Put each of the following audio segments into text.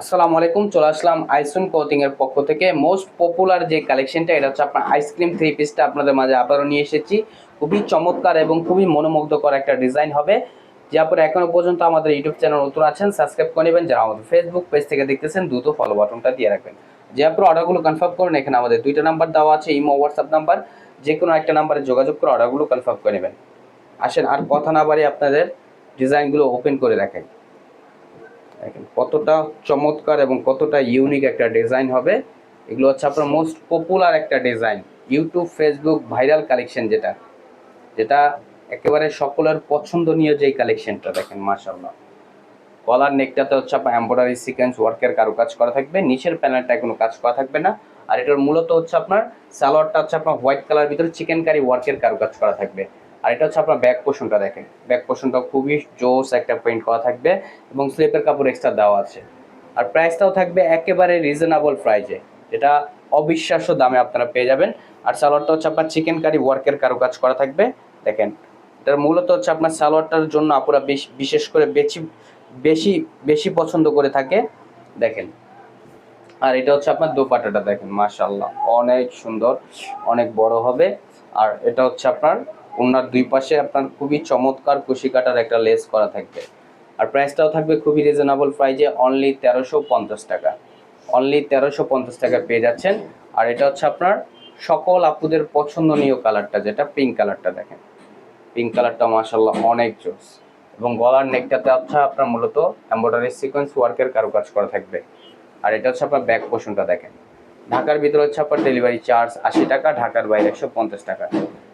আসসালামু আলাইকুম, চলে আসলাম আইসুন কোচিং এর পক্ষ থেকে। মোস্ট পপুলার যে কালেকশনটা এটা হচ্ছে আপনার আইসক্রিম থ্রি পিসটা আপনাদের মাঝে আবারও নিয়ে এসেছি। খুবই চমৎকার এবং খুবই মনোমুগ্ধকর একটা ডিজাইন হবে। যে আপনারা এখনও পর্যন্ত আমাদের ইউটিউব চ্যানেল নতুন আছেন সাবস্ক্রাইব করে নেবেন। যারা আমাদের ফেসবুক পেজ থেকে দেখতেছেন, দ্রুত ফলো বাটনটা দিয়ে রাখবেন। যে আপনার অর্ডারগুলো কনফার্ম করুন, এখানে আমাদের দুইটা নাম্বার দেওয়া আছে, ইমো হোয়াটসঅ্যাপ নাম্বার যে কোনো একটা নাম্বারে যোগাযোগ করে অর্ডারগুলো কনফার্ম করে নেবেন। আসেন, আর কথা না বাড়ি আপনাদের ডিজাইনগুলো ওপেন করে রাখেন কতটা চমৎকার এবং কতটা ইউনিক একটা ডিজাইন হবে। এগুলো হচ্ছে আপনার মোস্ট পপুলার একটা design YouTube Facebook viral collection যেটা। যেটা একেবারে সকলের পছন্দনীয় যেই কালেকশনটা দেখেন মার্শাল্লাহ কলার নেকটাতে হচ্ছে আপনার এম্ব্রয়ডারি সিকোয়েন্স ওয়ার্কের কারও কাজ করা থাকবে, নিচের প্যানেলটায় কোনো কাজ করা থাকবে না। আর এটার মূলত হচ্ছে আপনার সালোয়ারটা হচ্ছে আপনার হোয়াইট কালার ভিতরে চিকেন কারি ওয়ার্কের কারও কাজ করা থাকবে। আর এটা হচ্ছে আপনার ব্যাক পোর্শনটা দেখেন। ব্যাক পোর্শনটা খুবই জোস একটা প্রিন্ট করা থাকবে এবং স্লিপের কাপড় এক্সট্রা দেওয়া আছে। আর প্রাইসটাও থাকবে একেবারে রিজনেবল প্রাইজে যেটা অবিশ্বাস্য দামে আপনারা পেয়ে যাবেন। আর সালোয়ারটা হচ্ছে আপনার চিকেন কারি ওয়ার্কের কারুকাজ করা থাকবে। দেখেন, এটার মূলত হচ্ছে আপনার সালোয়ারটার জন্য আপুরা বেশ- বিশেষ করে বেশি বেশি বেশি পছন্দ করে থাকে। দেখেন, আর এটা হচ্ছে আপনার দোপাটাটা দেখেন মাশাল্লাহ অনেক সুন্দর, অনেক বড় হবে। আর এটা হচ্ছে আপনার ওনার দুই পাশে আপনার খুবই চমৎকার কুশি কাটার একটা লেস করা থাকবে। আর প্রাইসটাও থাকবে খুবই রিজনেবল প্রাইজে অনলি তেরোশো পঞ্চাশ টাকা। অনলি তেরোশো পঞ্চাশ টাকা পেয়ে যাচ্ছেন। আর এটা হচ্ছে আপনার সকল আপুদের পছন্দনীয় কালারটা, যেটা পিঙ্ক কালারটা দেখেন। পিঙ্ক কালারটা মাশাল্লাহ অনেক জোস। এবং গলার নেকটাতে হচ্ছে আপনার মূলত এম্ব্রয়ডারি সিকোয়েন্স ওয়ার্কের কারুকাজ করা থাকবে। আর এটা হচ্ছে আপনার ব্যাক পোর্শনটা দেখেন। ঢাকার ভিতরে হচ্ছে আপনার ডেলিভারি চার্জ আশি টাকা, ঢাকার বাইরে একশো পঞ্চাশ টাকা।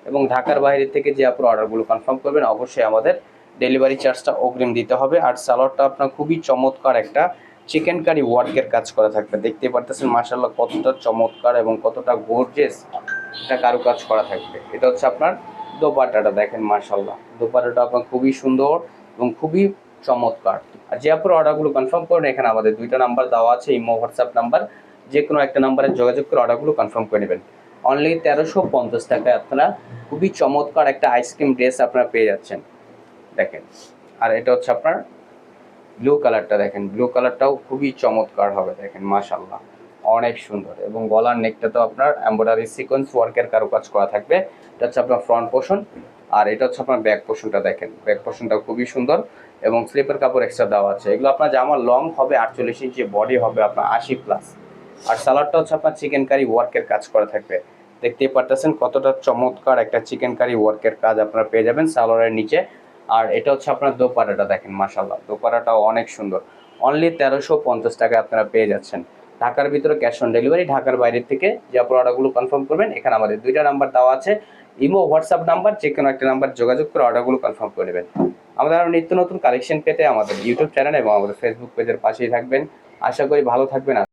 এবং ঢাকার বাইরে থেকে যে আপনার অর্ডারগুলো কনফার্ম করবেন, অবশ্যই আমাদের ডেলিভারি চার্জটা অগ্রিম দিতে হবে। আর সালোয়ারটা আপনার খুবই চমৎকার একটা চিকেন কারি ওয়ার্কের কাজ করা থাকবে। দেখতে পারতেছেন মার্শাল্লাহ কতটা চমৎকার এবং কতটা গোর্জেস একটা কারু কাজ করা থাকবে। এটা হচ্ছে আপনার দোপাটাটা দেখেন মার্শাল্লাহ দোপাটাটা আপনার খুবই সুন্দর এবং খুবই চমৎকার। আর যে আপনার অর্ডারগুলো কনফার্ম করেন এখানে আমাদের দুইটা নাম্বার দেওয়া আছে, ইমো, হোয়াটসঅ্যাপ নাম্বার যে কোনো একটা নাম্বারে যোগাযোগ করে অর্ডারগুলো কনফার্ম করে নেবেন। অনলি তেরোশো পঞ্চাশ টাকায় আপনারা খুবই চমৎকার একটা আইসক্রিম ড্রেস আপনারা পেয়ে যাচ্ছেন। দেখেন, আর এটা হচ্ছে আপনার ব্লু কালারটা দেখেন ব্লু কালারটাও খুবই চমৎকার হবে, দেখেন মাশাল্লাহ অনেক সুন্দর, এবং গলার নেকটা তো আপনার এম্ব্রয়ডারি সিকোয়েন্স ওয়ার্কের কারুকাজ করা থাকবে, এটা হচ্ছে আপনার ফ্রন্ট পোর্শন আর এটা হচ্ছে আপনার ব্যাক পোর্শনটা দেখেন ব্যাক পোর্শনটা খুবই সুন্দর, এবং স্লিপের কাপড় এক্সট্রা দেওয়া আছে, এগুলো আপনার জামা লং হবে আটচল্লিশ ইঞ্চি বডি হবে আপনার আশি প্লাস আর সালাডটা হচ্ছে আপনার চিকেন কারি ওয়ার্কের কাজ করা থাকবে। দেখতেই পারতেছেন কতটা চমৎকার একটা চিকেন কারি ওয়ার্কের কাজ আপনারা পেয়ে যাবেন সালোয়ারের নিচে। আর এটা হচ্ছে আপনার দোপারাটা দেখেন মাশাল্লাহ দোপারাটাও অনেক সুন্দর। অনলি তেরোশো পঞ্চাশ টাকায় আপনারা পেয়ে যাচ্ছেন। ঢাকার ভিতরে ক্যাশ অন ডেলিভারি ঢাকার বাইরে থেকে যে অর্ডারগুলো কনফার্ম করবেন, এখানে আমাদের দুইটা নাম্বার দেওয়া আছে। ইমো হোয়াটসঅ্যাপ নাম্বার যে কোনো একটা নাম্বার যোগাযোগ করে অর্ডারগুলো কনফার্ম করে নেবেন। আমাদের আরও নিত্য নতুন কালেকশন পেতে আমাদের ইউটিউব চ্যানেল এবং আমাদের ফেসবুক পেজের পাশেই থাকবেন। আশা করি ভালো থাকবেন।